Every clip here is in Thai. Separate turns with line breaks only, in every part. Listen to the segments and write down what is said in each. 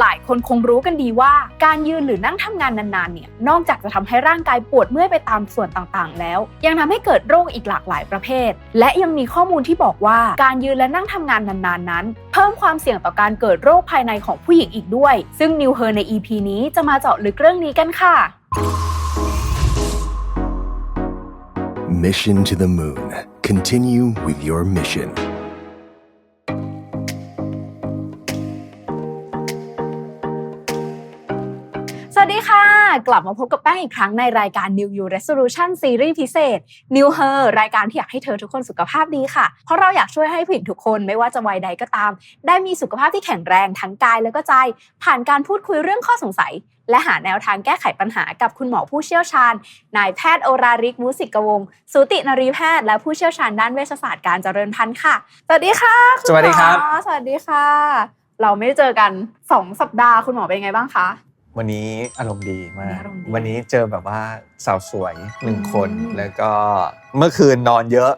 หลายคนคงรู้กันดีว่า การยืนหรือนั่งทำงานนานๆเนี่ยนอกจากจะทำให้ร่างกายปวดเมื่อยไปตามส่วนต่างๆ แล้ว ยังทำให้เกิดโรคอีกหลากหลายประเภท และยังมีข้อมูลที่บอกว่าการยืนและนั่งทำงานนานๆนั้น เพิ่มความเสี่ยงต่อการเกิดโรคภายในของผู้หญิงอีกด้วย ซึ่งนิวเฮอร์ใน EP นี้จะมาเจาะลึกเรื่องนี้กันค่ะ
Mission to the Moon. Continue with your mission.
สวัสดีค่ะ กลับมาพบกับแป้งอีกครั้งในรายการ New You Resolution Series พิเศษ New Her รายการที่อยากให้เธอทุกคนสุขภาพดีค่ะ เพราะเราอยากช่วยให้ผู้หญิงทุกคนไม่ว่าจะวัยใดก็ตาม ได้มีสุขภาพที่แข็งแรงทั้งกายแล้วก็ใจ ผ่านการพูดคุยเรื่องข้อสงสัย และหาแนวทางแก้ไขปัญหากับคุณหมอผู้เชี่ยวชาญ นายแพทย์โอราริกมุสิกวงศ์สูตินรีแพทย์และผู้เชี่ยวชาญด้านเวชศาสตร์การเจริญพันธุ์ค่ะ สวัสดีค่ะณหมอ
สวัสดีครับ
สวัสดีค่ะ เราไม่ได้เจอกันสองสัปดาห์คุณหมอเป็นยังไงบ้างคะ
วันนี้อารมณ์ดีมาก
อารมณ์ดี
วันนี้เจอแบบว่าสาวสวยหนึ่งคน
อืม
แล้วก็เมื่อคืนนอนเยอะ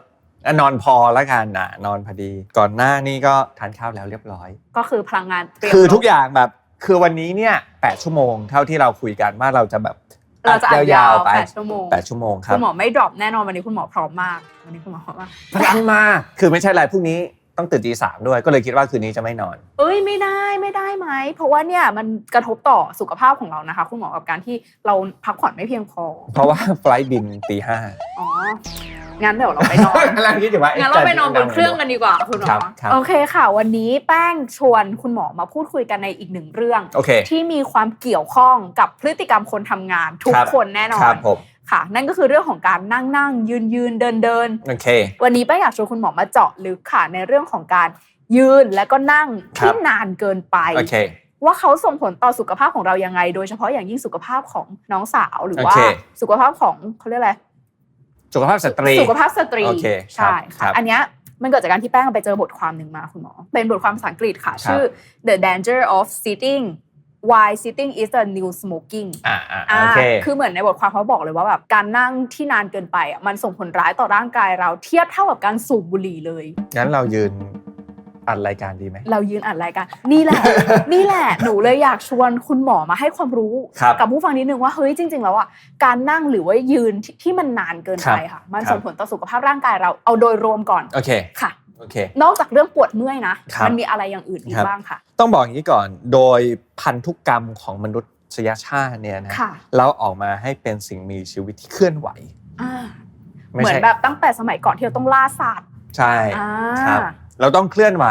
อะนอนพอแล้วกันนะนอนพอดี ก่อนหน้านี้ก็ทานข้าวแล้วเรียบร้อย
ก็คือพลังงานเตรียม
คือทุกอย่างแบบคือวันนี้เนี่ยแปดชั่วโมงเท่าที่เราคุยกันว่าเราจะแบบ
เราจะอัดยาว
ๆไป
แปดชั่วโมง
แปดชั่วโมงครั
คุ
บ
ณหมอไม่ดรอปแน่นอนวันนี้คุณหมอพร้อมมาก วันนี้คุณหมอพร้อมมาก
พลังมา คือไม่ใช่อะไรพรุ่งนี้ ต้องตื่นตีสามด้วยก็เลยคิดว่าคืนนี้จะไม่นอน
เอ้ยไม่ได้ไม่ได้ไหม เพราะว่าเนี่ยมันกระทบต่อสุขภาพของเรานะคะ คุณหมอกับการที่เราพักผ่อนไม่เพียงพอ
เพราะว่าไฟลท์บินตีห้า
อ๋องั้นเดี๋ยวเราไปนอน
กำลังคิดอยู่ว่า
งั้นเราไปนอนบนเครื่องกันดีกว่าคุณหม
ครั
อบ
ครับ
โอเคค่ะ วันนี้แป้งชวนคุณหมอมาพูดคุยกันในอีกหนึ่งเรื่อง
โอเค
ที่มีความเกี่ยวข้องกับพฤติกรรมคนทำงานทุก
ครับ
คนแน่นอ
ครั
น
บผม
ค่ะ นั่นก็คือเรื่องของการนั่งนั่งยืนยืนเดินเดิน
โอเค
วันนี้ป้าอยากชวนคุณหมอมาเจาะลึกค่ะในเรื่องของการยืนและก็นั่ง
ครับ
ที่นานเกินไป
โอเค
ว่าเขาส่งผลต่อสุขภาพของเรายังไง โดยเฉพาะอย่างยิ่งสุขภาพของน้องสาวหรือว่า
โอเค
สุขภาพของเขาเรียกอะไร
สุขภาพสตรี
สุขภาพสตรี
โอเคครับ
ใช่
ครั
ค่ะ
บ
อันเนี้ยมันเกิดจากการที่แป้งไปเจอบทความหนึ่งมาคุณหมอ เป็นบทความภาษาอังกฤษค่ะ
ครับ
ชื่อ The Danger of Sitting Why Sitting is the New Smoking
อ่าอ่า
อ่า
โอเค
คือเหมือนในบทความเขาบอกเลยว่าแบบการนั่งที่นานเกินไปอะมันส่งผลร้ายต่อร่างกายเราเทียบเท่ากับการสูบบุหรี่เลย
งั้นเรายืนอัดรายการดีไหม
เรายืนอ่านรายการ นี่แหละ นี่แหละ หนูเลยอยากชวนคุณหมอมาให้ความรู้
ครับ
กับผู้ฟังนิดนึงว่าเฮ้ยจริง ๆ แล้วอะการนั่งหรือว่ายืนที่ที่มันนานเกินไปค่ะ มัน
ครับ
ส่งผลต่อสุขภาพร่างกายเราเอาโดยรวมก่อน
โอเค
ค่ะ
โอเค
นอกจากเรื่องปวดเมื่อยนะ
ครับ
มันมีอะไรอย่างอื่นอีก
ครับ
บ้างค่ะ
ต้องบอกอย่างนี้ก่อน โดยพันธุกรรมของมนุษยชาติเนี่ยนะ
ค่ะ
เราออกมาให้เป็นสิ่งมีชีวิตที่เคลื่อนไหว
อ่า
ไม่
เหมือน
ใช่
แบบตั้งแต่สมัยก่อนที่เราต้องล่าสัตว์
ใช่
อ่า
ครับ เราต้องเคลื่อนไหว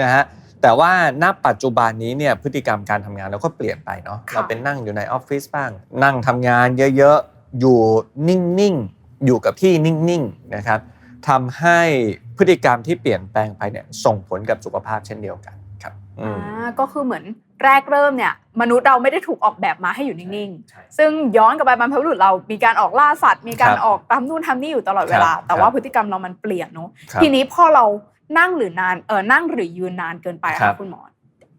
นะฮะแต่ว่าณปัจจุบันนี้เนี่ยพฤติกรรมการทำงานเราก็เปลี่ยนไปเนาะ
ค่ะ
เราเป็นนั่งอยู่ในออฟฟิศบ้าง นั่งทำงานเยอะๆ อยู่นิ่งๆ อยู่กับที่นิ่งๆนะครับทำให้ พฤติกรรมที่เปลี่ยนแปลงไปเนี่ยส่งผลกับสุขภาพเช่นเดียวกันครับอืม
อ่าก็คือเหมือนแรกเริ่มเนี่ยมนุษย์เราไม่ได้ถูกออกแบบมาให้อยู่นิ่ง
ใช่
ๆซึ่งย้อนกลับไปบรรพบุรุษเรามีการออกล่าสัตว์ มีการ
ครับ
ออกตามนู่นทำนี่อยู่ตลอดเวลา
ครับ
แต่ว่า
ครับ
พฤติกรรมเรามันเปลี่ยนเนอะ
ครับ
ทีนี้พอเรานั่งหรือนานเออนั่งหรือยืนนานเกินไปอะ
ครั
ค่ะ
บ
คุณหมอ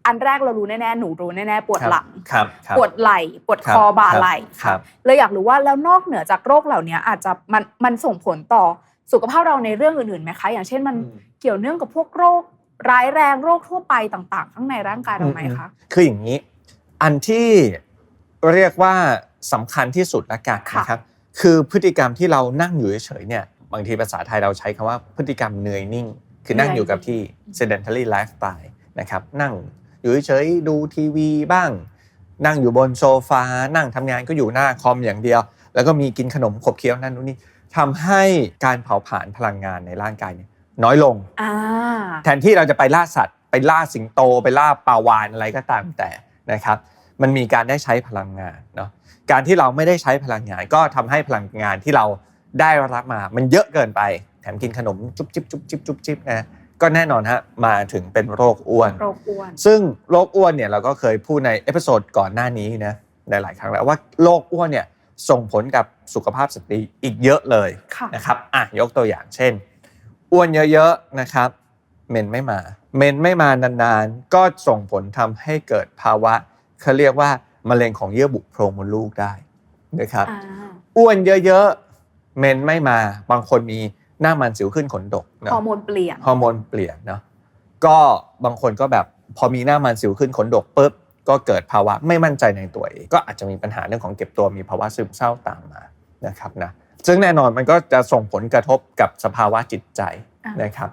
อันแรกเรารู้แน่ๆหนูรู้แน่ๆปวดหลัง
ครับครับ
ปวดไหล่ปวด
ครั
ค
บ
อบ่า
ครับ
ไหล่
ครั
ค่ะ
บ
เลยอยากรู้ว่าแล้วนอกเหนือจากโรคเหล่านี้อาจจะมันมันส่งผลต่อ สุขภาพเราในเรื่องอื่นๆไหมคะ อย่างเช่นมัน
อืม
เกี่ยวเนื่องกับพวกโรคร้ายแรงโรคทั่วไปต่าง ๆ ข้างในร่างกายเราไหมคะ
คืออย่างนี้ อันที่เรียกว่าสำคัญที่สุดละกัน
ค่ะ
นะครับคือพฤติกรรมที่เรานั่งอยู่เฉยๆเนี่ยบางทีภาษาไทยเราใช้คำว่าพฤติกรรมเหนื่อยนิ่ง คือนั่งอยู่กับที่ sedentary lifestyle นะครับนั่งอยู่เฉยๆดูทีวีบ้าง นั่งอยู่บนโซฟานั่งทำงานก็อยู่หน้าคอมอย่างเดียว แล้วก็มีกินขนมขบเคี้ยวนั่นนู่นนี่ ทำให้การเผาผลาญพลังงานในร่างกายเนี่ยน้อยลง
อ่า
แทนที่เราจะไปล่าสัตว์ ไปล่าสิงโต ไปล่าปลาวานอะไรก็ตามแต่นะครับ มันมีการได้ใช้พลังงานเนาะการที่เราไม่ได้ใช้พลังงาน ก็ทำให้พลังงานที่เราได้รับมา มันเยอะเกินไป แถมกินขนมจุ๊บจิ๊บจุ๊บจิ๊บจุ๊บจิ๊บนะก็แน่นอนฮะมาถึงเป็นโรคอ้วน
โรคอ้วน
ซึ่งโรคอ้วนเนี่ยเราก็เคยพูดในเอพิโซดก่อนหน้านี้นะในหลายครั้งแล้วว่าโรคอ้วนเนี่ย ส่งผลกับสุขภาพสตรีอีกเยอะเลย
ค่ะ
นะครับอะยกตัวอย่างเช่นอ้วนเยอะๆนะครับเมนไม่มา เมนไม่มานานๆ ก็ส่งผลทำให้เกิดภาวะเขาเรียกว่ามะเร็งของเยื่อบุโพรงมดลูกได้นะครับ
อ่า
อ้วนเยอะๆเมนไม่มา บางคนมีหน้ามันสิวขึ้นขนดกเนอะ
ฮอร์โมนเปลี่ยน
ฮอร์โมนเปลี่ยนเนาะก็บางคนก็แบบพอมีหน้ามันสิวขึ้นขนดกปุ๊บ ก็เกิดภาวะไม่มั่นใจในตัวเองก็อาจจะมีปัญหาเรื่องของเก็บตัวมีภาวะซึมเศร้าตามมานะครับนะซึ่งแน่นอนมันก็จะส่งผลกระทบกับสภาวะจิตใจ
อะ
นะครับ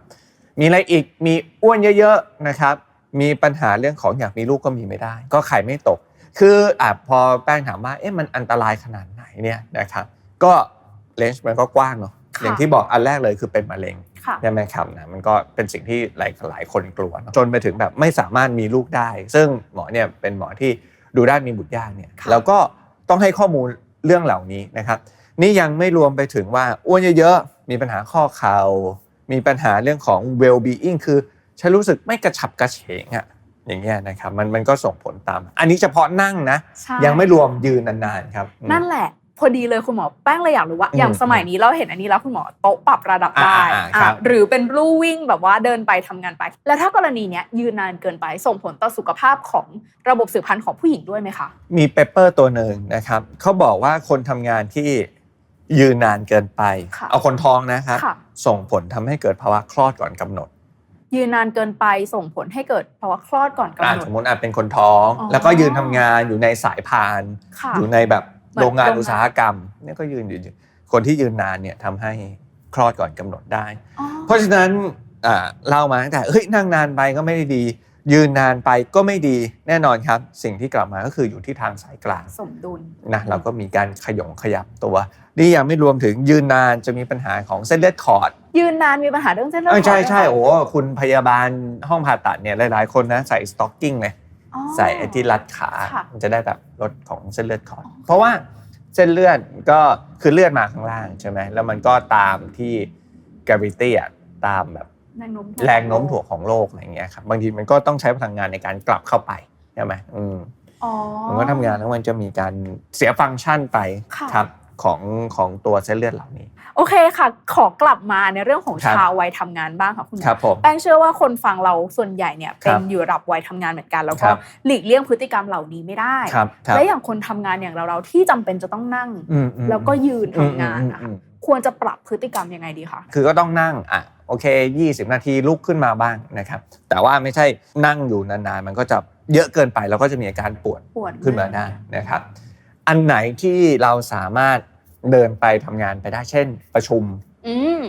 มีอะไรอีกมีอ้วนเยอะๆนะครับมีปัญหาเรื่องของอยากมีลูกก็มีไม่ได้ ก็ไข่ไม่ตก คืออะพอแป้งถามว่าเอ๊ะมันอันตรายขนาดไหนเนี่ยนะครับก็เลนส์มันก็กว้างเนาะ
ค่ะ
อย่างที่บอกอันแรกเลยคือเป็นมะเร็ง
ค่ะ
ใช่ไหมครับนะมันก็เป็นสิ่งที่หลายหลายคนกลัวเนอะจนไปถึงแบบไม่สามารถมีลูกได้ ซึ่งหมอเนี่ยเป็นหมอที่ดูด้านมีบุตรยากเนี่ย
ค่ะ
แล้วก็ต้องให้ข้อมูลเรื่องเหล่านี้นะครับนี่ยังไม่รวมไปถึงว่าอ้วนเยอะๆ มีปัญหาข้อเข่า มีปัญหาเรื่องของ well being คือฉันรู้สึกไม่กระฉับกระเฉงอะอย่างเงี้ยนะครับมันมันก็ส่งผลตาม อันนี้เฉพาะนั่งนะ
ใช่
ยังไม่รวมยืนนานๆครับอืม
นั่นแหละ พอดีเลยคุณหมอแป้งเลยอยากรู้ว่า
อืม
อย่างสมัยนี้เราเห็นอันนี้แล้วคุณหมอโต๊ะปรับระดับได้
อ่าๆๆครับ
อะหรือเป็นรูวิ่งแบบว่าเดินไปทำงานไป แล้วถ้ากรณีเนี้ยยืนนานเกินไปส่งผลต่อสุขภาพของระบบสืบพันธุ์ของผู้หญิงด้วยไหมคะ
มีเปเปอร์ตัวหนึ่งนะครับเขาบอกว่าคนทำงานที่ยืนนานเกินไป
ค่ะ
เอาคนท้องนะครับ
ค่ะ
ส่งผลทำให้เกิดภาวะคลอดก่อนกำหนด
ยืนนานเกินไปส่งผลให้เกิดภาวะคลอดก่อนกำ
อ่า
หนด
สมมติอาจเป็นคนท้อง
อ๋อ
แล้วก็ยืนทำงานอยู่ในสายพาน
ค่ะ
อยู่ในแบบ
เหมือน
โรงงาน
โรงงาน
อุตสาหกรรมเนี่ยก็ยืนอยู่คนที่ยืนนานเนี่ยทำให้คลอดก่อนกำหนดได้
อ๋อ
เพราะฉะนั้นอ่าเล่ามาตั้งแต่เฮ้ยนั่งนานไปก็ไม่ได้ดี ยืนนานไปก็ไม่ดีแน่นอนครับ สิ่งที่กลับมาก็คืออยู่ที่ทางสายกลาง
สมดุล
นะเราก็มีการขยงขยับตัวนี่ยังไม่รวมถึงยืนนานจะมีปัญหาของเส้นเลือดขอด
ยืนนานมีปัญหาเรื่องเส้นเลือด
เออใช่
ขอดด้วย
ใช่
เหร
โอ้คุณพยาบาลห้องผ่าตัดเนี่ยหลาย ๆ คนนะใส่สต็อกกิ้งเลย
อ๋อ
ใส่ไอ้ที่รัดขา
ค่ะ
มันจะได้แบบลดของเส้นเลือดขอดเพราะว่าเส้นเลือดก็คือเลือดมาข้างล่างใช่ไหมแล้วมันก็ตามที่ gravity อะตามแบบ
แรงโน้มถ่วง
แรงโน้มถ่วงของโลกอะไรเงี้ยครับบางทีมันก็ต้องใช้พลังงานในการกลับเข้าไปใช่ไหมอืม
อ๋อ
มันก็ทำงานแล้วมันจะมีการเสียฟังก์ชันไป
ค่ะ
ครับของของตัวเส้นเลือดเหล่านี้
โอเคค่ะ ขอกลับมาในเรื่องของ
ครับ
ชาววัยทำงานบ้างค่ะคุณหมอ
ครับผม
แป้งเชื่อว่าคนฟังเราส่วนใหญ่เนี่ย
ค
เป็
รั
น
บ
อยู่ระดับวัยทำงานเหมือนกัน แล้ว
ค
ก็
รับ
หลีกเลี่ยงพฤติกรรมเหล่านี้ไม่ได้
ครับครับ
และอย่างคนทำงานอย่างเราเราๆที่จำเป็นจะต้องนั่ง
อืมอืม
แล้วก็ยืนทำงาน
อืม
นะ
อื
คะ
มอืม
ควรจะปรับพฤติกรรมยังไงดีคะ
คือก็ต้องนั่งอะโอเค 20 นาทีลุกขึ้นมาบ้างนะครับ แต่ว่าไม่ใช่นั่งอยู่นานๆ มันก็จะเยอะเกินไปแล้วก็จะมีอาการปวด
ปวด
ขึ้นมาได้นะครับ อันไหนที่เราสามารถ เดินไปทำงานไปได้เช่น ประชุม
อืม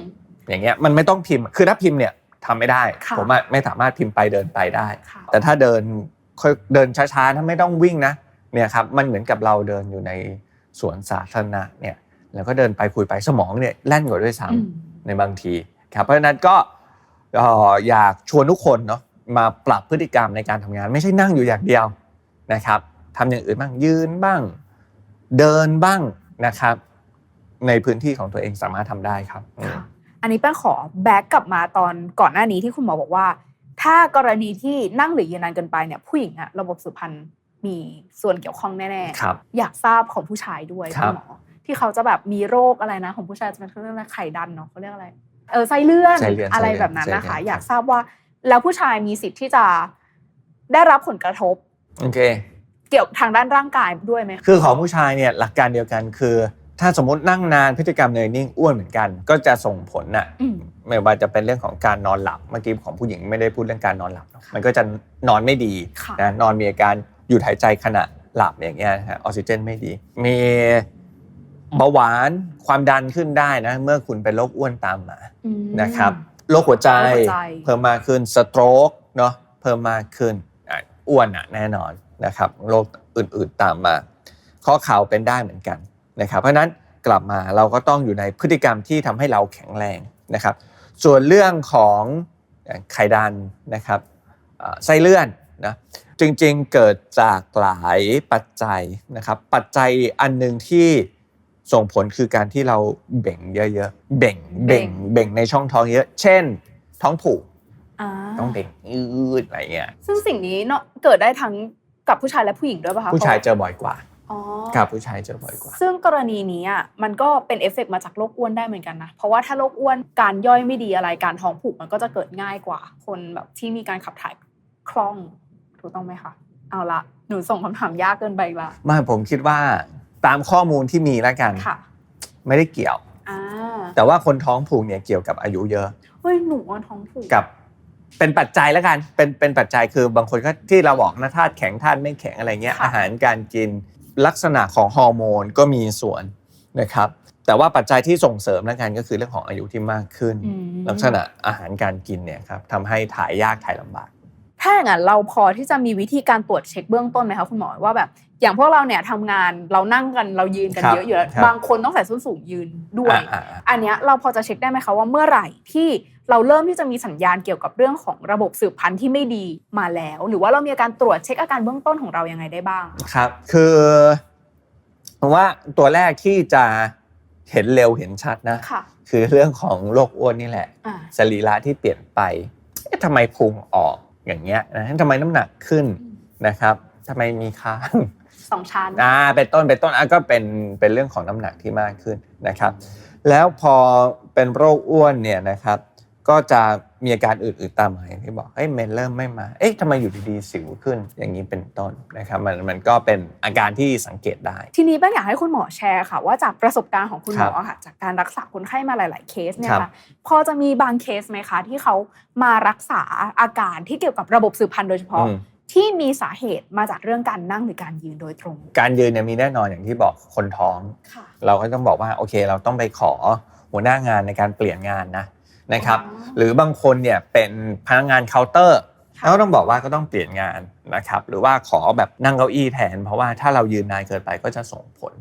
อย่างเงี้ยมันไม่ต้องพิมพ์ คือถ้าพิมพ์เนี่ยทำไม่ได้
ค่ะ
ผมอะไม่สามารถพิมพ์ไปเดินไปได้
ค่ะ
แต่ถ้าเดินค่อยเดินช้าๆถ้าไม่ต้องวิ่งนะเนี่ยครับมันเหมือนกับเราเดินอยู่ในสวนสาธารณะเนี่ยแล้วก็เดินไปคุยไปสมองเนี่ยแล่นกว่าด้วยซ้ำ
อืม
ในบางทีครับเพราะฉะนั้นก็เอ่ออยากชวนทุกคนเนาะมาปรับพฤติกรรมในการทำงาน ไม่ใช่นั่งอยู่อย่างเดียวนะครับทำอย่างอื่นบ้างยืนบ้าง เดินบ้างนะครับ ในพื้นที่ของตัวเองสามารถทำได้ครับอืม
ค่ะอันนี้แป้งขอแบ็กกลับมาตอนก่อนหน้านี้ที่คุณหมอบอกว่า ถ้ากรณีที่นั่งหรือยืนนานเกินไปเนี่ยผู้หญิงอะระบบสืบพันธุ์มีส่วนเกี่ยวข้องแน่ๆ
ครับ
อยากทราบของผู้ชายด้วย
ครั
คุ
บ
ณหมอที่เขาจะแบบมีโรคอะไรนะ ของผู้ชายจะเป็นเขาเรียกอะไรไข่ดันเนาะเขาเรียกอะไรเออไส้เลื่อน
ไส้เลื่อน
อะไร
ไส้เลื่อน
แบบนั้นนะคะ
ไส้เลื่อน
อยากทราบว่าแล้วผู้ชายมีสิทธิ์ที่จะได้รับผลกระทบ
โอเค
เกี่ยวทางด้านร่างกายด้วยไหมคะ
คือของผู้ชายเนี่ยหลักการเดียวกันคือ ถ้าสมมตินั่งนานพฤติกรรมเนยนิ่งอ้วนเหมือนกัน ก็จะส่งผลน่ะ
อืม
ไม่ว่าจะเป็นเรื่องของการนอนหลับเมื่อกี้ของผู้หญิงไม่ได้พูดเรื่องการนอนหลับเนอะมันก็จะนอนไม่ดี
ค่ะ
นะนอนมีอาการหยุดหายใจขณะหลับอย่างเงี้ยฮะออกซิเจนไม่ดี มีเบาหวานความดันขึ้นได้นะ เมื่อคุณเป็นโรคอ้วนตามมา
อืม
นะครับโรคหัวใจ
โรคหัวใจ
เพิ่มมากขึ้นสโตรกเนาะเพิ่มมากขึ้นอะอ้วนอะแน่นอนนะครับโรคอื่นๆตามมา ข้อเข่าเป็นได้เหมือนกัน นะครับเพราะฉะนั้นกลับมาเราก็ต้องอยู่ในพฤติกรรมที่ทำให้เราแข็งแรงนะครับ ส่วนเรื่องของไขดันนะครับเอ่อไส้เลื่อนนะจริงๆเกิดจากหลายปัจจัยนะครับปัจจัยอันหนึ่งที่ส่งผลคือการที่เราเบ่งเยอะๆเบ่งเบ่งเบ่งในช่องท้องเยอะ เช่น ท้องผูก
อ่า
ต้องเบ่งยืดอะไรเงี้ย
ซึ่งสิ่งนี้เนาะเกิดได้ทั้งกับผู้ชายและผู้หญิงด้วยป่ะคะ
ผู้ชายเจอบ่อยกว่า
อ๋อ
ครับผู้ชายเจอบ่อยกว่า
ซึ่งกรณีนี้อะมันก็เป็นเอฟเฟกต์มาจากโรคอ้วนได้เหมือนกันนะ เพราะว่าถ้าโรคอ้วนการย่อยไม่ดีอะไรการท้องผูกมันก็จะเกิดง่ายกว่า คนแบบที่มีการขับถ่ายคล่องถูกต้องไหมคะเอาละหนูส่งคำถามยากเกินไปอีกละ
ไมาผมคิดว่าตามข้อมูลที่มีแล้วกัน
ค่ะ
ไม่ได้เกี่ยว
อ่า
แต่ว่าคนท้องผูกเนี่ยเกี่ยวกับอายุเยอะ
เฮ้ยหนูว่าท้องผูก
กับเป็นปัจจัยแล้วกัน เป็นเป็นปัจจัยคือบางคนก็ที่เราบอกนะธาตุแข็งธาตุไม่แข็งอะไรเงี้ย
ค่ะ
อาหารการกิน ลักษณะของฮอร์โมนก็มีส่วนนะครับแต่ว่าปัจจัยที่ส่งเสริมแล้วกันก็คือเรื่องของอายุที่มากขึ้น
อืม
ลักษณะอาหารการกินเนี่ยครับทำให้ถ่ายยากถ่ายลำบาก
ถ้าอย่างนั้นเราพอที่จะมีวิธีการตรวจเช็คเบื้องต้นไหมคะคุณหมอว่าแบบอย่างพวกเราเนี่ยทำงานเรานั่งกันเรายืนกัน
ครับ
เยอะอยู่แล้ว
ครับ
บางคนต้องใส่ส้นสูงยืนด้วย
อ่าอ่าอ่า
อันเนี้ยเราพอจะเช็คได้ไหมคะว่าเมื่อไหร่ที่ เราเริ่มที่จะมีสัญญาณเกี่ยวกับเรื่องของระบบสืบพันธุ์ที่ไม่ดีมาแล้ว หรือว่าเรามีอาการตรวจเช็คอาการเบื้องต้นของเรายังไงได้บ้าง
ครับ คือผมว่าตัวแรกที่จะเห็นเร็วเห็นชัดนะ
ค่ะ
คือเรื่องของโรคอ้วนนี่แหละ
อ่า
สรีระที่เปลี่ยนไปเอ๊ะทำไมพุงออกอย่างเงี้ยนะทำไมน้ำหนักขึ้นนะครับทำไมมีค้าง
สองชั้น
อ่าเป็นต้นเป็นต้นอะก็เป็นเป็นเรื่องของน้ำหนักที่มากขึ้นนะครับ แล้วพอเป็นโรคอ้วนเนี่ยนะครับ ก็จะมีอาการอื่นๆตามมาอย่างที่บอกเฮ้ยเมนเริ่มไม่มา เอ๊ะทำไมอยู่ดีๆสิวขึ้น อย่างนี้เป็นต้นนะครับมันมันก็เป็นอาการที่สังเกตได้
ทีนี้แป้งอยากให้คุณหมอแชร์ค่ะ ว่าจากประสบการณ์ของคุณหมอ
ครับ
ค่ะจากการรักษาคนไข้มาหลาย ๆ เคสเนี่ย
ครับ
ค่ะพอจะมีบางเคสไหมคะ ที่เขามารักษาอาการที่เกี่ยวกับระบบสืบพันธุ์โดยเฉพาะ
อืม
ที่มีสาเหตุมาจากเรื่องการนั่งหรือการยืนโดยตรง
การยืนเนี่ยมีแน่นอนอย่างที่บอกคนท้อง
ค่ะ
เราก็ต้องบอกว่าโอเค เราต้องไปขอหัวหน้างานในการเปลี่ยนงานนะ นะครับ
อ๋อ
หรือบางคนเนี่ยเป็นพนักงานเคาน์เตอร์
ค่ะ
แล้วก็ต้องบอกว่าก็ต้องเปลี่ยนงานนะครับหรือว่าขอแบบนั่งเก้าอี้แทน เพราะว่าถ้าเรายืนนานเกินไปก็จะส่งผล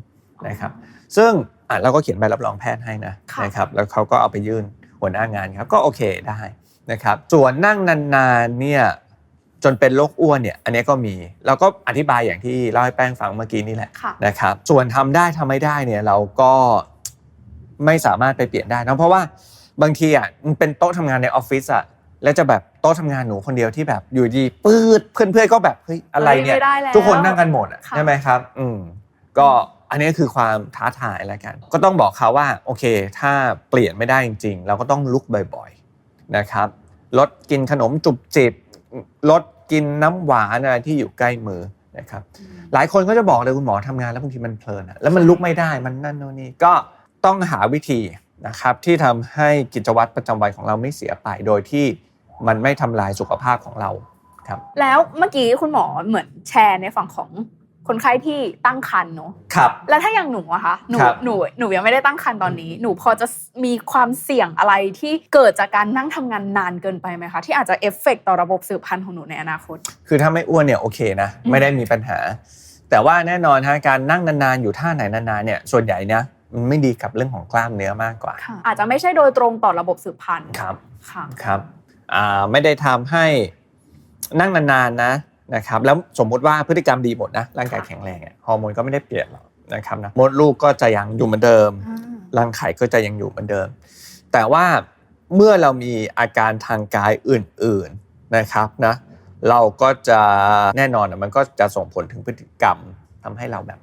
นะครับซึ่งอะเราก็เขียนใบรับรองแพทย์ให้นะ
ค่ะ
นะครับแล้วเขาก็เอาไปยื่นหัวหน้างานครับก็โอเคได้นะครับส่วนนั่งนานๆเนี่ยจนเป็นโรคอ้วนเนี่ยอันนี้ก็มีเราก็อธิบายอย่างที่เล่าให้แป้งฟังเมื่อกี้นี่แหละ
ค่ะ
นะครับส่วนทำได้ทำไม่ได้เนี่ยเราก็ไม่สามารถไปเปลี่ยนได้นะเพราะว่า บางทีอะมันเป็นโต๊ะทำงานในออฟฟิศอะแล้วจะแบบโต๊ะทำงานหนูคนเดียวที่แบบอยู่ดีปื๊ดเพื่อนๆก็แบบเฮ้ยอะไรเนี่ย
ไม่ได้แล้ว
ทุกคนนั่งกันหมดอะ
ค่ะ
ใช่ไหมครับ อืมก็อันนี้คือความท้าทายแล้วกัน ก็ต้องบอกเขาว่าโอเค ถ้าเปลี่ยนไม่ได้จริง ๆ เราก็ต้องลุกบ่อยๆนะครับ ลดกินขนมจุบจิบลดกินน้ำหวานอะไรที่อยู่ใกล้มือนะครับ หลายคนก็จะบอกเลยคุณหมอทำงานแล้วบางทีมันเพลินอะแล้วมันลุกไม่ได้มันนั่นโน่นนี่ก็ต้องหาวิธี นะครับที่ทำให้กิจวัตรประจำวันของเราไม่เสียไปโดยที่มันไม่ทำลายสุขภาพของเราครับ
แล้วเมื่อกี้คุณหมอเหมือนแชร์ในฝั่งของคนไข้ที่ตั้งครรภ์เนอะ
ครับ
แล้วถ้าอย่างหนูอะคะหนู
ครับ
หนูหนูยังไม่ได้ตั้งครรภ์ตอนนี้ หนูพอจะมีความเสี่ยงอะไรที่เกิดจากการนั่งทำงานนานเกินไปไหมคะที่อาจจะเอฟเฟกต์ต่อระบบสืบพันธุ์ของหนูในอนาคต
คือถ้าไม่อ้วนเนี่ยโอเคนะ
อืม
ไม่ได้มีปัญหา แต่ว่าแน่นอนฮะการนั่งนานๆอยู่ท่าไหนนานๆเนี่ยส่วนใหญ่นะมัน ไม่ดีกับเรื่องของกล้ามเนื้อมากกว่า
ค่ะอาจจะไม่ใช่โดยตรงต่อระบบสืบพันธุ์
ครับ
ค่ะ
ครับอ่าไม่ได้ทำให้นั่งนานๆนะนะครับแล้วสมมุติว่าพฤติกรรมดีหมดนะร่างกาย
ค่ะ
แข็งแรงอะฮอร์โมนก็ไม่ได้เปลี่ยนหรอกนะครับนะมดลูกก็จะยังอยู่เหมือนเดิม
อ่า
รังไข่ก็จะยังอยู่เหมือนเดิม แต่ว่าเมื่อเรามีอาการทางกายอื่น ๆนะครับนะเราก็จะแน่นอนอะมันก็จะส่งผลถึงพฤติกรรมทำให้เราแบบ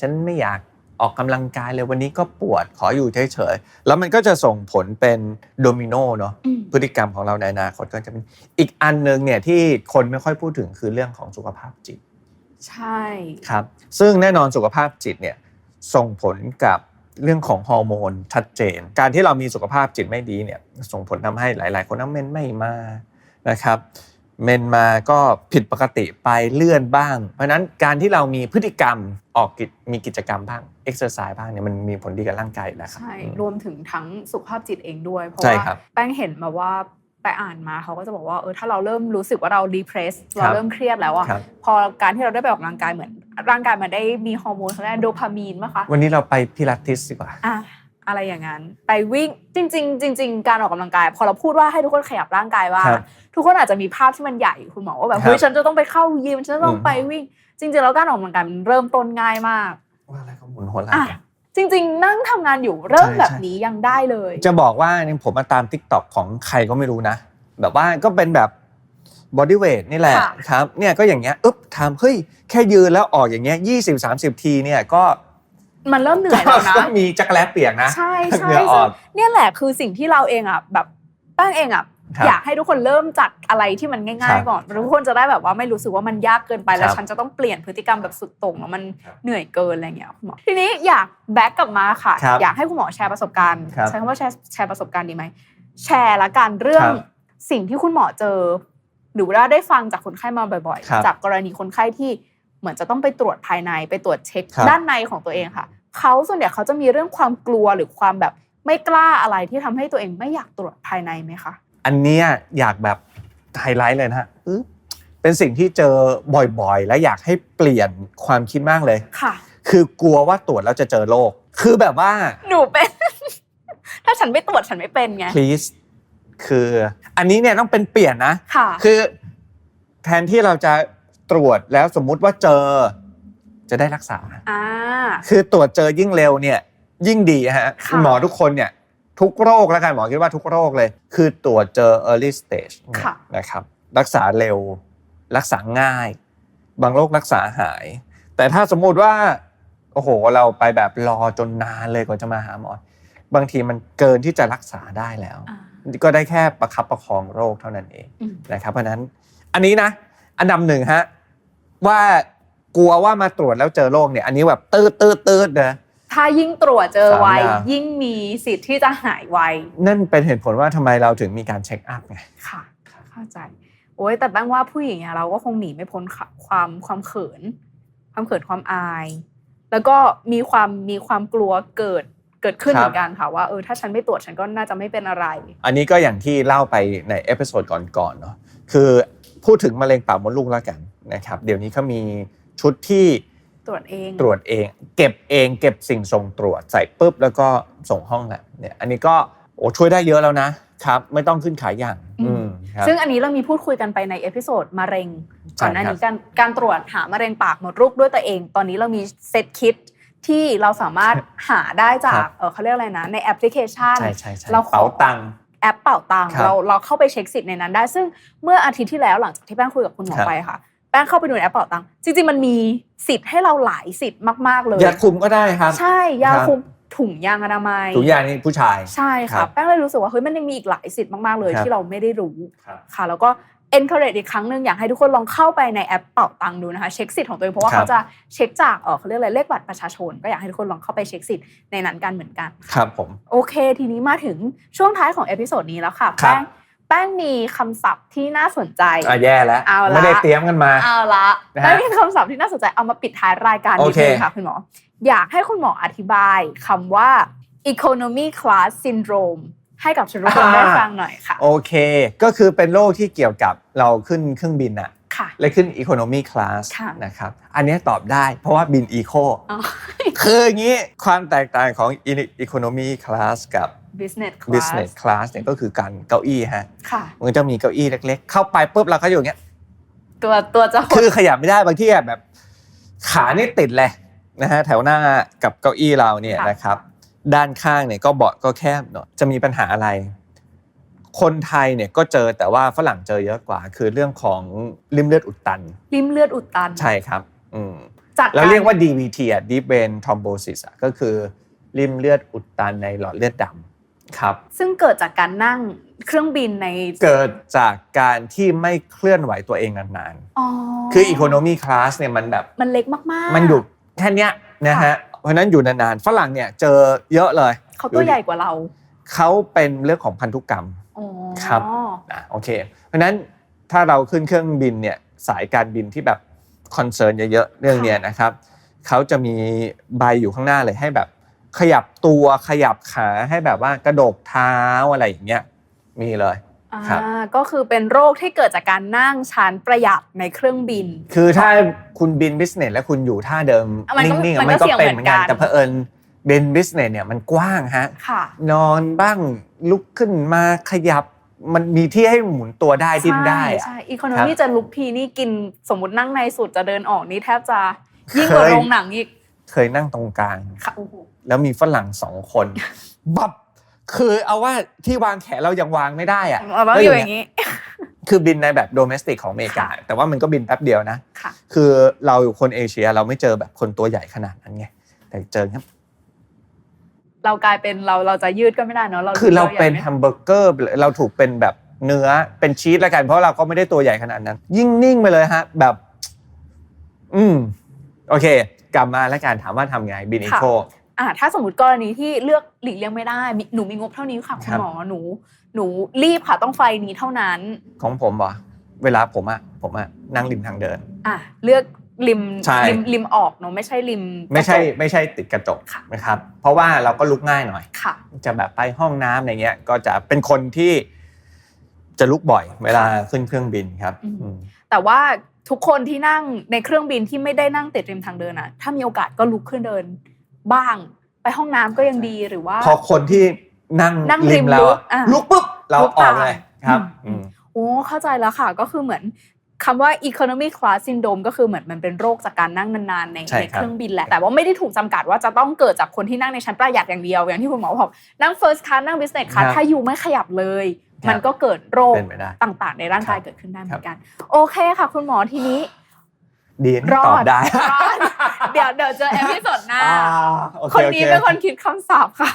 ฉันไม่อยาก ออกกำลังกายเลยวันนี้ก็ปวดขออยู่เฉยๆแล้วมันก็จะส่งผลเป็นโดมิโนเนาะ
อืม
พฤติกรรมของเราในอนาคตก็จะเป็นอีกอันหนึงเนี่ยที่คนไม่ค่อยพูดถึงคือเรื่องของสุขภาพจิต
ใช่
ครับ ซึ่งแน่นอนสุขภาพจิตเนี่ยส่งผลกับเรื่องของฮอร์โมนชัดเจน การที่เรามีสุขภาพจิตไม่ดีเนี่ยส่งผลทำให้หลาย ๆ คนน้ำเมนไม่มานะครับ เมนมาก็ผิดปกติไปเลื่อนบ้าง เพราะฉะนั้นการที่เรามีพฤติกรรมออกกิจมีกิจกรรมบ้างเอ็กซ์เซอร์ไซส์บ้างเนี่ยมันมีผลดีกับร่างกายอยู่แล้วครับ
ใช่
อืม
รวมถึงทั้งสุขภาพจิตเองด้วย เพราะ
ใช่
ว่า
ครับ
แป้งเห็นมาว่าไปอ่านมาเขาก็จะบอกว่าเออถ้าเราเริ่มรู้สึกว่าเรา depress
ค
เรา
รับ
เริ่มเครียดแล้วอะ
ครับ
พอการที่เราได้ไปออกกำลังกายเหมือน ร่างกายมันได้มีฮอร์โมนเขาเรียกโดพามีนมั้งคะ
วันนี้เราไปพิลาทิสดีกว่า
อะอะไรอย่างนั้น ไปวิ่งจริง ๆ จริง ๆ การออกกำลังกาย พอเราพูดว่าให้ทุกคนขยับร่างกายว่า
ครับ
ทุกคนอาจจะมีภาพที่มันใหญ่คุณหมอว่าแบบ
ครับ
เฮ้ยฉันจะต้องไปเข้ายิมฉันจะต้อง
อืม
ไปวิ่ง จริง ๆ แล้วการออกกำลังกายมันเริ่มต้นง่ายมาก
ว่าอะไรก็หมุนหัวไหล่
อะ
กัน
จริง ๆ นั่งทำงานอยู่เริ่ม
ใช่
แบบ
ใช่
นี้ยังได้เลย
จะบอกว่าเนี่ยผมมาตาม t ิ k t o k ของใครก็ไม่รู้นะ แบบว่าก็เป็นแบบบอดี้เวทนี่แหละ
ค่ะ
ครับเนี่ยก็อย่างเงี้ยอึ๊บทำเฮ้ยแค่ยืนแล้วออกอย่างเงี้ยยี่สิบสามสิบทีเนี่ยก็
มันเริ่มเหนื่อยแล้วนะ
ก็มีจักรแลเปียกนะ
ใช่ใช่
เหงื่ออ
ซึ่
องก
เนี่ยแหละคือสิ่งที่เราเองอะแบบแป้งเองอะ
ครับ
อยากให้ทุกคนเริ่มจากอะไรที่มันง่าย
ครับ
ๆก่อนทุกคนจะได้แบบว่าไม่รู้สึกว่ามันยากเกินไปแล้
ควรับ
ฉันจะต้องเปลี่ยนพฤติกรรมแบบสุดโต่งแล้วมัน
ครับ
เหนื่อยเกินอะไรอย่างเงี้ยคุณหมอทีนี้อยากแบ็กกลับมาค่ะ
ครับ
อยากให้คุณหมอแชร์ประสบการณ์
ครับ
ใช้คำว่าแชร์แชร์ประสบการณ์ดีไหมแชร์ละกันเรื่อง
ครับ
สิ่งที่คุณหมอเจอ หรือว่าได้ฟังจากคนไข้มาบ่อย
ครับ
ๆจากกรณีคนไข้ที่ เหมือนจะต้องไปตรวจภายในไปตรวจเช็ค
ครับ
ด้านในของตัวเองค่ะเขาส่วนใหญ่เขาจะมีเรื่องความกลัวหรือความแบบไม่กล้าอะไรที่ทำให้ตัวเองไม่อยากตรวจภายในไหมคะ
อันเนี้ยอยากแบบไฮไลท์เลยนะฮะอึ๊บเป็นสิ่งที่เจอบ่อยๆ และอยากให้เปลี่ยนความคิดมากเลย
ค่ะ
คือกลัวว่าตรวจแล้วจะเจอโรคคือแบบว่า
หนูเป็น ถ้าฉันไม่ตรวจฉันไม่เป็นไง
please คือ อันนี้เนี่ยต้องเป็นเปลี่ยนนะ
ค่ะ
คือแทนที่เราจะ ตรวจแล้วสมมุติว่าเจอจะได้รักษา
อ่า
คือตรวจเจอยิ่งเร็วเนี่ยยิ่งดีฮะ
ค่ะ
หมอทุกคนเนี่ยทุกโรคแล้วกันหมอคิดว่าทุกโรคเลย คือตรวจเจอ early stage เนี่ย
ค่ะ
นะครับ รักษาเร็ว รักษาง่าย บางโรครักษาหาย แต่ถ้าสมมุติว่า โอ้โห เราไปแบบรอจนนานเลยกว่าจะมาหาหมอ บางทีมันเกินที่จะรักษาได้แล้ว
อ่า
ก็ได้แค่ประคับประคองโรคเท่านั้นเอง
อืม
นะครับเพราะฉะนั้นอันนี้นะ อันดับหนึ่งฮะ ว่ากลัวว่ามาตรวจแล้วเจอโรคเนี่ย อันนี้แบบตืดตืดตืดนะ
ถ้ายิ่งตรวจเจอไว
สามอย่าง
ยิ่งมีสิทธิ์ที่จะหายไว
นั่นเป็นเหตุผลว่าทำไมเราถึงมีการเช็คอัพไง
ค่ะ เข้าใจ โอ้ยแต่แป้งว่าผู้หญิงอะเราก็คงหนีไม่พ้นค่ะความความเขิน ความเขินความอาย แล้วก็มีความมีความกลัวเกิดเกิดขึ้น
ครับ
เหมือนกันค่ะว่าเออถ้าฉันไม่ตรวจฉันก็น่าจะไม่เป็นอะไร
อันนี้ก็อย่างที่เล่าไปในเอพิโซดก่อนๆเนาะคือพูดถึงมะเร็งปากมดลูกแล้วกัน นะครับเดี๋ยวนี้เขามีชุดที่
ตรวจเอง
ตรวจเอง เก็บเองเก็บสิ่งส่งตรวจใส่ปุ๊บแล้วก็ส่งห้องแลบเนี่ยอันนี้ก็โอ้ช่วยได้เยอะแล้วนะครับไม่ต้องขึ้นขายอย่าง
อืม
อืมครับ
ซึ่งอันนี้เรามีพูดคุยกันไปในเอพิโซดมะเร็ง
ใช่
ก่อนหน้า
ครับ
นี้การการตรวจหามะเร็งปากมดลูกด้วยตัวเอง ตอนนี้เรามีเซตคิดที่เราสามารถหาได้จากเออเขาเรียกอะไรนะ ในแอปพลิเคชัน
ใช่ใช่ใช่
เราขอ
เป๋าตังค์
แอปเป่าตังค์
ครับ
เราเราเข้าไปเช็คสิทธิ์ในนั้นได้ ซึ่งเมื่ออาทิตย์ที่แล้วหลังจากที่แป้งคุยกับคุณหมอ
ครับ
ไปค่ะ แป้งเข้าไปดูในแอปเป่าตังค์จริง ๆ มันมีสิทธิ์ให้เราหลายสิทธิ์มาก ๆ เลย
ยาคุมก็ได้ครับ
ใช่ยา
ครับ
คุมถุงยางอนามัย
ถุงยางนี่ผู้ชาย
ใช่
ครั
ค่ะ
บ
แป้งเลยรู้สึกว่าเฮ้ยมันยังมีอีกหลายสิทธิ์มากๆเลย
ครับ
ที่เราไม่ได้รู้
ครับ
ค่ะ แล้วก็ encourage อีกครั้งหนึ่งอยากให้ทุกคนลองเข้าไปในแอปเป่าตังค์ดูนะคะ เช็คสิทธิ์ของตัวเองเพราะว่า
ครับ
เขาจะเช็คจากเออเขาเรียกอะไรเลขบัตรประชาชน ก็อยากให้ทุกคนลองเข้าไปเช็คสิทธิ์ในนั้นกันเหมือนกัน
ครับผม
โอเค ทีนี้มาถึงช่วงท้ายของเอพิโซดนี้แล้วค่ะ
ครั
แป้
บ
ง แป้งมีคำศัพท์ที่น่าสนใจ
อะแย่แล้ว
เอาละ
ไม่ได้เตรียมกันมา
เอาละ
นะฮะ
แป้งมีคำศัพท์ที่น่าสนใจเอามาปิดท้ายรายการนิด
โอเค
นึงค่ะคุณหมอ อยากให้คุณหมออธิบายคำว่า economy class syndrome ให้กับทุกคนได้ฟังหน่อยค่ะ
โอเค ก็คือเป็นโรคที่เกี่ยวกับเราขึ้นเครื่องบินอะ
ค่ะ
และขึ้น Economy Class
ค่ะ
นะครับ อันนี้ตอบได้เพราะว่าบิน Eco
อ๋อ
คืออย่างนี้ความแตกต่างของ Economy Class กับ
business class
Business Class เนี่ยก็คือการเก้าอี้ฮะ
ค่ะ
มันจะมีเก้าอี้เล็ก ๆ เข้าไปปุ๊บเราก็อยู่อย่างเงี้ย
ตัวตัวจะหด
คือขยับไม่ได้บางที่แบบขานี่ติดเลยนะฮะแถวหน้ากับเก้าอี้เราเนี่ย
ค่ะ
นะครับ ด้านข้างเนี่ยก็เบาะก็แคบหน่อยจะมีปัญหาอะไร คนไทยเนี่ยก็เจอแต่ว่าฝรั่งเจอเยอะกว่า คือเรื่องของริมเลือดอุดตัน
ริมเลือดอุดตัน
ใช่ครับ อืม
จาก
เราเรียกว่า DVT อะ Deep Vein Thrombosis อะก็คือริมเลือดอุดตันในหลอดเลือดดำ ครับ
ซึ่งเกิดจากการนั่งเครื่องบินใน
เกิดจากการที่ไม่เคลื่อนไหวตัวเองนาน
อ๋อ
ๆคือ Economy Class เนี่ยมันแบบ
มันเล็กมากๆ
มันอยู่แค่เนี้ยนะ
ค่ะ
ฮะ เพราะฉะนั้นอยู่นานๆ ฝรั่งเนี่ยเจอเยอะเลย
เขาตัวใหญ่กว่าเรา
เขาเป็นเรื่องของพันธุกรรม
อ๋อ
ครับอะโอเค เพราะฉะนั้นถ้าเราขึ้นเครื่องบินเนี่ยสายการบินที่แบบคอนเซิร์นเยอะๆเรื่องเนี้ยนะครับเขาจะมีใบอยู่ข้างหน้าเลยให้แบบ ขยับตัวขยับขาให้แบบว่ากระโดกเท้าอะไรอย่างเงี้ยมีเลย
อ่า
ครับ
ก็คือเป็นโรคที่เกิดจากการนั่งชั้นประหยัดในเครื่องบิน
คือถ้าคุณบินบิสเนสแล้วคุณอยู่ท่าเดิม
มันก็
นิ่งๆ
มั
อะ
นก็
มันก็
เสี่ยง
เป็นเหมือนกัน
เหมือนกัน
แต่เผอิญบินบิสเนสเนี่ยมันกว้างฮะ
ค่ะ
นอนบ้างลุกขึ้นมาขยับมันมีที่ให้หมุนตัวได้ดิ้นได้อะ
ใช่อีโคโน
ครั
มี่
บ
จะลุกทีนี่กินสมมตินั่งในสุดจะเดินออกนี่แทบจะยิ่งกว่า
เคย
โรงหนังอีก
เคยนั่งตรงกลาง
ค่ะโอ้โห
แล้วมีฝรั่งสองคน บับคือเอาว่าที่วางแขนเรายังวางไม่ได้อะ
เราต้อง
แล้ว
อยู่
อ
อย่าง
นี้
นี้
คือบินในแบบโดเมสติกของอเมริกา แต่ว่ามันก็บินแป๊บเดียวนะ
ค่ะ
คือเราอยู่คนเอเชียเราไม่เจอแบบคนตัวใหญ่ขนาดนั้นไง แต่เจอครับ
เรากลายเป็นเราเราจะยืดก็ไม่ได้เนาะเรา
คือเราเป็น
ใหญ่
แฮมเบอร์เกอร์ไปเลยเราถูกเป็นแบบเนื้อเป็นชีสแล้วกัน เพราะเราก็ไม่ได้ตัวใหญ่ขนาดนั้น ยิ่งนิ่งไปเลยฮะ แบบ อืม โอเค กลับมาแล้วกันถามว่าทำไงบินอีโค
อ่าถ้าสมมติกรณีที่เลือกหลีกเลี่ยงไม่ได้มีหนูมีงบเท่านี้ค่ะคุณหมอหนู หนูรีบค่ะต้องไฟนี้เท่านั้น
ของผมเหรอเวลาผมอะผมอะนั่งริมทางเดิน
อะเลือกริม
ใช่
ริมริมออกเนาะไม่ใช่ริม
ไม่ใช่
กระจก
ไม่ใช่ติดกระจก
ค่ะ
นะครับเพราะว่าเราก็ลุกง่ายหน่อย
ค่ะ
จะแบบไปห้องน้ำอะไรเงี้ย ก็จะเป็นคนที่จะลุกบ่อย เวลาขึ้นเครื่องบินครับ
อืม
อืม
แต่ว่า ทุกคนที่นั่งในเครื่องบินที่ไม่ได้นั่งติดริมทางเดินอะถ้ามีโอกาสก็ลุกขึ้นเดินบ้าง ไปห้องน้ำก็ยังดีหรือว่า
พอคนที่นั่ง
นั่งริ
ริ
ม
มเราอะ
ลุกอะ
ลุกปุ๊บเรา
ลุก
ออก
ตาม
เลยครับ
อืม
อืม
โอ้เข้าใจแล้วค่ะก็คือเหมือนคำว่า economy class syndrome ก็คือเหมือนมันเป็นโรคจากการนั่งนานๆใน
ใช่
ใน
ครับ
เครื่องบินแหละ แต่ว่าไม่ได้ถูกจำกัดว่าจะต้องเกิดจากคนที่นั่งในชั้นประหยัดอย่างเดียว อย่างที่คุณหมอบอกนั่ง first class นั่ง business class ถ้าอยู่ไม่ขยับเลย มันก็เกิดโรค
เป็นไปได้
ต่างๆ ในร่างกาย
ครับ
เกิดขึ้นได้เหมือนกัน โอเคค่ะ คุณหมอทีนี้
ดีนะ
รอด
ตอบได้
รอดเดี๋ยวเดี๋ยวเจอเอพิโซดหน้า
อ่าโอ
คน
โอ
นี้เป็นคนคิดคำศัพท์ค่ะ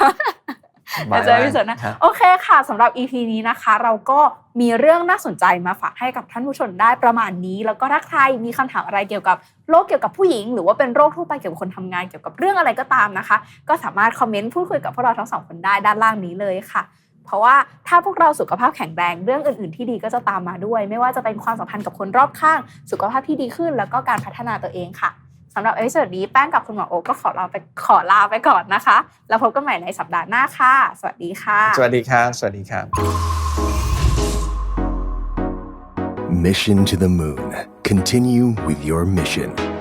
เดี๋ยวเจอเอพิโซดหน้า
ครับ
โอเคค่ะสำหรับ EP นี้นะคะ เราก็มีเรื่องน่าสนใจมาฝากให้กับท่านผู้ชมได้ประมาณนี้ แล้วก็ถ้าใครมีคำถามอะไรเกี่ยวกับโรคเกี่ยวกับผู้หญิง หรือว่าเป็นโรคทั่วไปเกี่ยวกับคนทำงานเกี่ยวกับเรื่องอะไรก็ตามนะคะ ก็สามารถคอมเมนต์พูดคุยกับพวกเราทั้งสองคนได้ด้านล่างนี้เลยค่ะ เพราะว่าถ้าพวกเราสุขภาพแข็งแรงเรื่องอื่น ๆ ที่ดีก็จะตามมาด้วย ไม่ว่าจะเป็นความสัมพันธ์กับคนรอบข้าง สุขภาพที่ดีขึ้น แล้วก็การพัฒนาตัวเองค่ะสำหรับเอพิโซดนี้แป้งกับคุณหมอโอก็ขอลาไปขอลาไปก่อนนะคะ แล้วพบกันใหม่ในสัปดาห์หน้าค่ะ สวัสดีค่ะ
สวัสดีครับสวัสดีครับ
Mission to the moon. Continue with your mission.